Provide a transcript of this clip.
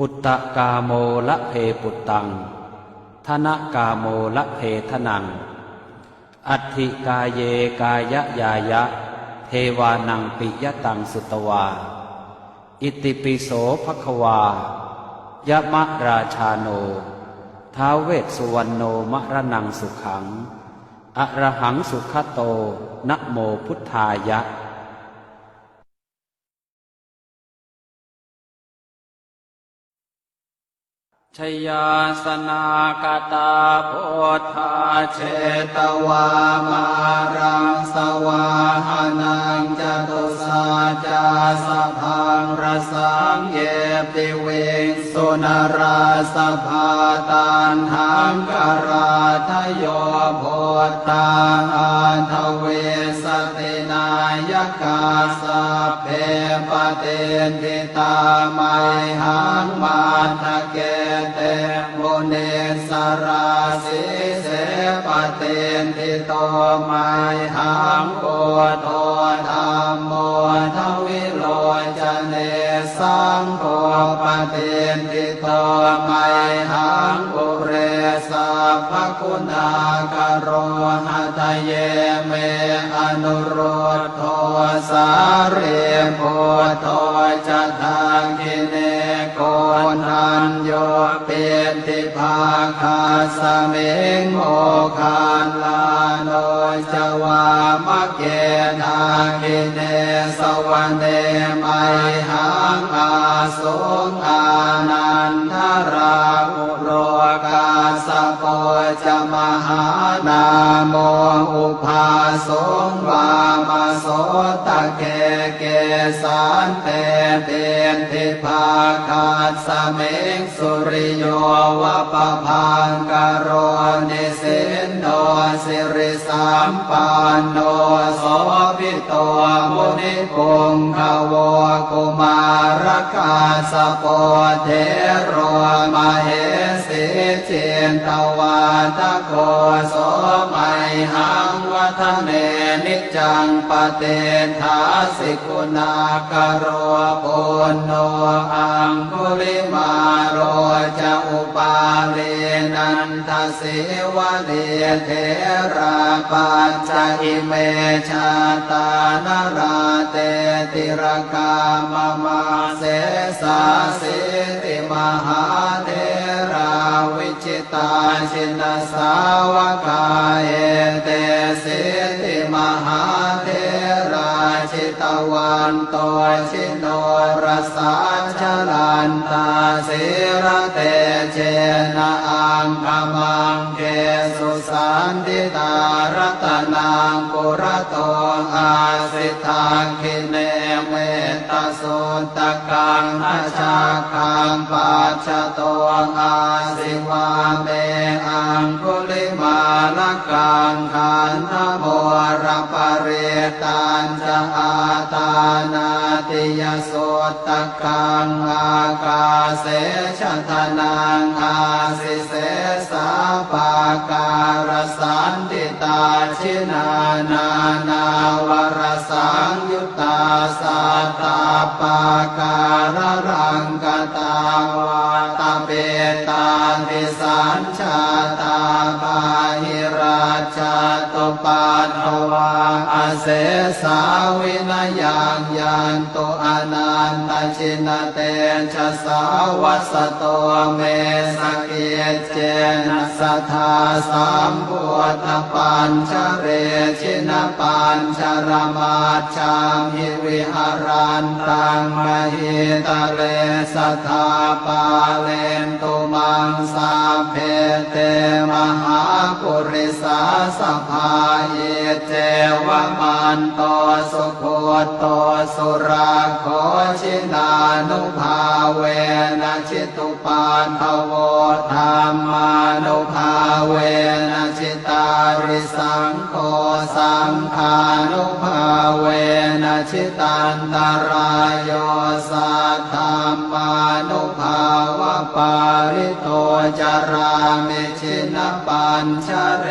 ปุตตะกาโมละเพปุตตัง ธนกาโมละเพทนัง อัติกาเยกายะยายะ เทวานังปิยตังสุตวา อิติปิโสภควายะมะราชาโน ท้าวเวสสุวรรณโนมะระนังสุขัง อระหังสุขโตนะโมพุทธายะ ชยาสนากตาโพธาเชตวามารังสวาหานังจตุสาจาสะพังรสังเยปิเวงสุนราสภาตันหังกราทโยโพธาอันทเวสตินายกาสะเพปเตนทิตาไมหังมาทะเก โตไมหังโกโตธรรมโมทวิโลจเนสังโฆปเตนทิโตไมหังปุเรสัพพคุณากโรหะทะเยเมอนุโรธโทสาเรโพโทจะทา นันโยเปนติภาคาสเมงโมคาลาโนจวามะเกนาคิเนสวันเนไมหังอาสงอานันทราอุโรา จะมหานาโมอุภาสงวามาโสตะเกเกสานเตเป็นทิภาคาสเมงสุริโยวะปะพังกโรนิสินโนสิริสัมปันโนโสภิโตมุนิปุงขวกุมารคาสโปเทโรมาเห เจนตวาทะโกโสไมหังวัฒเนนิจจังปเตทาสิกุณากโรปุณโนอังคุลิมาโรจะอุปาเลนันทสิวะเลเทราปัญจอิเมชาตานราเตติรกามมาเสสาสิติมหาเท วิจิตาชินสาวกายเตสิติมหาเทราชิตวันโตชิโนรสาชลันตาสิระเตเจนะอังคมังเกสุสันติตารัตนังปุระโตอาสิทางคิเนเม ตสุตตะกังอาชาคังปัจจโตอาสิวาเมอังคุลิมาลกังขันธโมรปเรตันจะอาตานาติยโสตกังอากาเสชะทนังอาสิเส ปาการสันติตาชินานานาวรสังยุตตาสัตตาปาการรังกตาว ปัตถวาอาเสสาวินยังยันตุอนันตชินเตชะสาวัสโตเมสเกเจนะสัทาสัมพุทธปัญชเรชินปัญชรมาชามหิวิหารันตังมหิตะเลสัทาปาเลนตุมังสาเพเตมหาปุริสาสภาเยเจวมันโตสุโคโตสุราโคชินานุภาเวนะชิตุปาทโวธรรมานุภาเวนะชิตาริสังโฆสังฆานุภาเวนะชิตันตรายโยสัทธามานุภาวะปาริโตจารามิชินปัญชเร